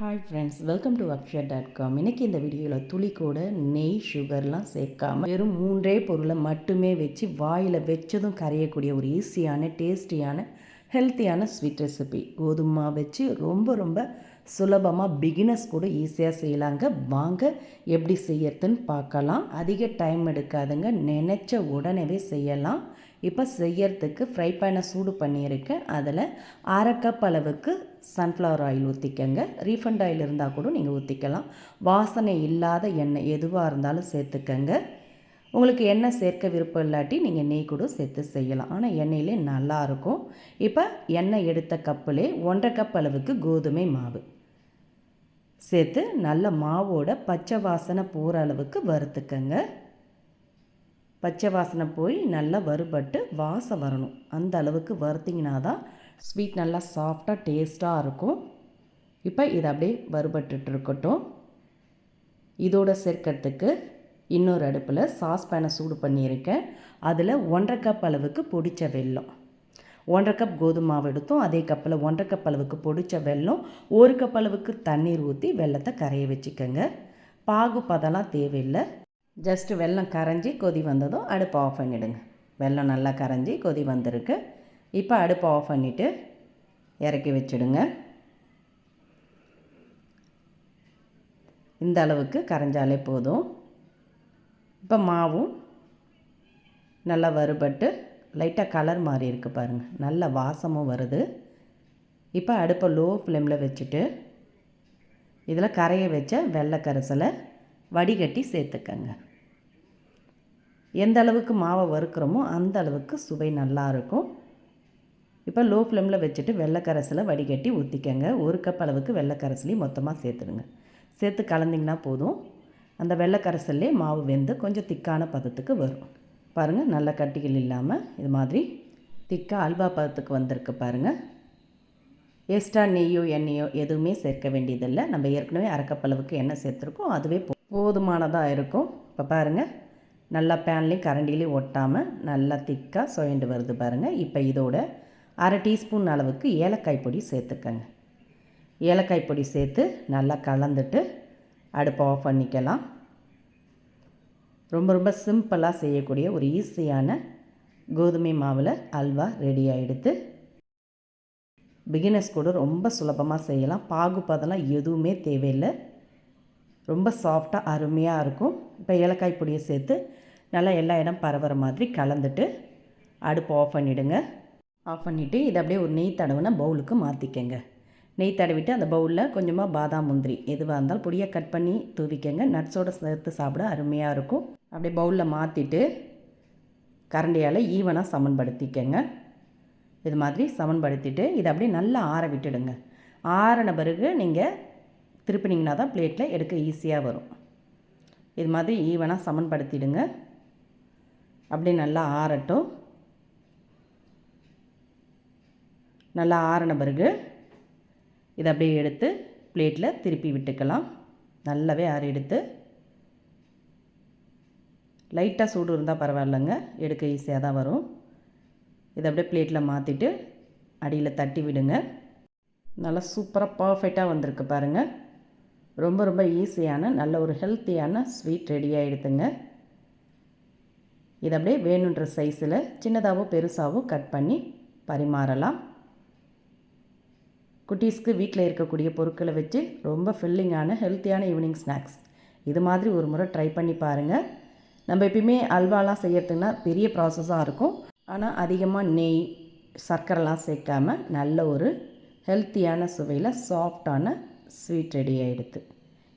Hi friends welcome to Akshaya dot com இன்றைக்கி இந்த வீடியோவில் துளி கூட நெய் சுகர்லாம் சேர்க்காம வெறும் மூன்றே பொருளை மட்டுமே வச்சு வாயில் வச்சதும் கரையக்கூடிய ஒரு ஈஸியான டேஸ்டியான ஹெல்த்தியான ஸ்வீட் ரெசிபி கோதுமை வச்சு ரொம்ப ரொம்ப சுலபமாக பிகினர்ஸ் கூட ஈஸியாக செய்யலாங்க. வாங்க எப்படி செய்யறதுன்னு பார்க்கலாம். அதிக டைம் எடுக்காதுங்க. நினச்ச உடனே செய்யலாம். இப்போ செய்யறதுக்கு ஃப்ரை பேனை சூடு பண்ணியிருக்கேன் அதில் அரை கப் அளவுக்கு சன்ஃப்ளவர் ஆயில் ஊற்றிக்கங்க ரீஃபண்ட் ஆயில் இருந்தால் கூட நீங்கள் ஊற்றிக்கலாம் வாசனை இல்லாத எண்ணெய் எதுவாக இருந்தாலும் சேர்த்துக்கங்க. உங்களுக்கு எண்ணெய் சேர்க்க விருப்பம் இல்லாட்டி நீங்கள் நெய் கூட சேர்த்து செய்யலாம். ஆனால் எண்ணெயிலே நல்லாயிருக்கும் இப்போ எண்ணெய் எடுத்த கப்பிலே ஒன்றரை கப் அளவுக்கு கோதுமை மாவு. சேர்த்து நல்ல மாவோட பச்சை வாசனை போகிற அளவுக்கு வறுத்துக்கங்க. பச்சை வாசனை போய் நல்லா வறுபட்டு வாசம் வரணும். அந்த அளவுக்கு வறுத்திங்கன்னா தான் ஸ்வீட் நல்லா சாஃப்டாக டேஸ்ட்டாக இருக்கும். இப்போ இதை அப்படியே வறுபட்டுட்டு இருக்கட்டும். இதோட சேர்க்கறதுக்கு இன்னொரு அடுப்பில் சாஸ் பேனை சூடு பண்ணியிருக்கேன். அதில் ஒன்றரை கப் அளவுக்கு பொடித்த வெல்லம். ஒன்றரை கப் கோதுமை மாவு எடுத்தோம். அதே கப்பில் ஒன்றரை கப் அளவுக்கு பொடித்த வெல்லம். ஒரு கப் அளவுக்கு தண்ணீர் ஊற்றி வெள்ளத்தை கரைய வச்சுக்கோங்க. பாகு பதெல்லாம் தேவையில்லை. ஜஸ்ட்டு வெல்லம் கரைஞ்சி கொதி வந்ததும் அடுப்பை ஆஃப் பண்ணிவிடுங்க வெல்லம் நல்லா கரைஞ்சி கொதி வந்திருக்கு. இப்போ அடுப்பை ஆஃப் பண்ணிவிட்டு இறக்கி வச்சுடுங்க. இந்த அளவுக்கு கரைஞ்சாலே போதும். இப்போ மாவும் நல்லா வறுபட்டு லைட்டாக கலர் மாறி இருக்குது பாருங்கள் நல்ல வாசமும் வருது. இப்போ அடுப்பை லோ ஃப்ளேமில் வச்சுட்டு இதில் கரையை வச்ச வெள்ளை கரைசலை வடிகட்டி சேர்த்துக்கங்க. எந்த அளவுக்கு மாவை வறுக்கிறோமோ அந்த அளவுக்கு சுவை நல்லாயிருக்கும் இப்போ லோ ஃப்ளேமில் வச்சுட்டு வெள்ளைக்கரசில் வடிகட்டி ஊற்றிக்கங்க ஒரு கப் அளவுக்கு வெள்ளைக்கரசிலையும் மொத்தமாக சேர்த்துடுங்க. சேர்த்து கலந்திங்கன்னா போதும். அந்த வெள்ளைக்கரசல்லே மாவு வெந்து கொஞ்சம் திக்கான பதத்துக்கு வரும். பாருங்கள் நல்ல கட்டிகள் இல்லாமல் இது மாதிரி திக்காக அல்வா பதத்துக்கு வந்திருக்கு பாருங்கள் எக்ஸ்ட்ரா நெய்யோ எண்ணெயோ எதுவுமே சேர்க்க வேண்டியதில்லை. நம்ம ஏற்கனவே அரைக்கப்பளவுக்கு எண்ணெய் சேர்த்துருக்கோம். அதுவே போதுமானதாக இருக்கும். இப்போ பாருங்கள் நல்லா பேன்லேயும் கரண்டிலையும் ஒட்டாமல் நல்லா திக்காக சுயண்டு வருது பாருங்கள் இப்போ இதோட அரை டீஸ்பூன் அளவுக்கு ஏலக்காய் பொடி சேர்த்துக்கங்க. ஏலக்காய் பொடி சேர்த்து நல்லா கலந்துட்டு அடுப்பை ஆஃப் பண்ணிக்கலாம். ரொம்ப ரொம்ப சிம்பிளாக செய்யக்கூடிய ஒரு ஈஸியான கோதுமை மாவில் அல்வா ரெடி ஆகிடுது பிகினர்ஸ் கூட ரொம்ப சுலபமாக செய்யலாம். பாகுபதெல்லாம் எதுவுமே தேவையில்லை. ரொம்ப சாஃப்டாக அருமையாக இருக்கும். இப்போ ஏலக்காய் பொடியை சேர்த்து நல்லா எல்லா இடம் பரவுற மாதிரி கலந்துட்டு அடுப்பு ஆஃப் பண்ணிவிடுங்க ஆஃப் பண்ணிவிட்டு இதை அப்படியே ஒரு நெய் தடவுனா பவுலுக்கு மாற்றிக்கங்க நெய் தடவிட்டு அந்த பவுலில் கொஞ்சமாக பாதாம் முந்திரி எதுவாக இருந்தாலும் பொடியாக கட் பண்ணி தூவிக்கங்க. நட்ஸோடு சேர்த்து சாப்பிட அருமையாக இருக்கும். அப்படியே பவுலில் மாற்றிட்டு கரண்டியால் ஈவனாக சமன்படுத்திக்கங்க. இது மாதிரி சமன்படுத்திட்டு இதை அப்படியே நல்லா ஆற விட்டுடுங்க. ஆறின பிறகு நீங்கள் திருப்பினீங்கன்னா தான் பிளேட்டில் எடுக்க ஈஸியாக வரும். இது மாதிரி ஈவனாக சமன்படுத்திடுங்க. அப்படியே நல்லா ஆறட்டும். நல்லா ஆறின பிறகு இதை அப்படியே எடுத்து பிளேட்டில் திருப்பி விட்டுக்கலாம். நல்லாவே ஆறி எடுத்து. லைட்டாக சூடு இருந்தால் பரவாயில்லைங்க. எடுக்க ஈஸியாக தான் வரும். இதை அப்படியே பிளேட்டில் மாற்றிட்டு அடியில் தட்டி விடுங்க. நல்லா சூப்பராக பர்ஃபெக்டாக வந்திருக்கு பாருங்கள் ரொம்ப ரொம்ப ஈஸியான நல்ல ஒரு ஹெல்த்தியான ஸ்வீட் ரெடி ஆகிடுதுங்க இதை அப்படியே வேணுன்ற சைஸில் சின்னதாகவோ பெருசாகவோ கட் பண்ணி பரிமாறலாம். குட்டீஸ்க்கு வீட்டில் இருக்கக்கூடிய பொருட்களை வச்சு ரொம்ப ஃபில்லிங்கான ஹெல்த்தியான ஈவினிங் ஸ்நாக்ஸ் இது மாதிரி ஒரு முறை ட்ரை பண்ணி பாருங்கள் நம்ம எப்பயுமே அல்வாலாம் செய்யறதுன்னா பெரிய ப்ராசஸாக இருக்கும். ஆனால் அதிகமாக நெய் சர்க்கரைலாம் சேர்க்காமல் நல்ல ஒரு ஹெல்த்தியான சுவையில் சாஃப்டான ஸ்வீட் ரெடி ஆகிடுது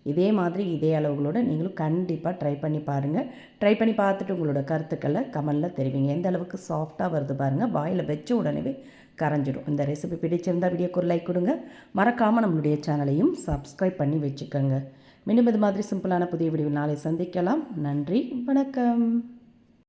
இதே மாதிரி இதே அளவுகளோடு நீங்களும் கண்டிப்பாக ட்ரை பண்ணி பாருங்கள் ட்ரை பண்ணி பார்த்துட்டு உங்களோட கருத்துக்களை கமலில் தெரிவிங்க. எந்த அளவுக்கு சாஃப்டாக வருது பாருங்கள் வாயில் வச்ச உடனே கரைஞ்சிடும் இந்த ரெசிபி பிடிச்சிருந்தால் வீடியோக்கு ஒரு லைக் கொடுங்க. மறக்காமல் நம்மளுடைய சேனலையும் சப்ஸ்கிரைப் பண்ணி வச்சுக்கோங்க. மீண்டும் இது மாதிரி சிம்பிளான புதிய வீடியோ நாளை சந்திக்கலாம். நன்றி. வணக்கம்.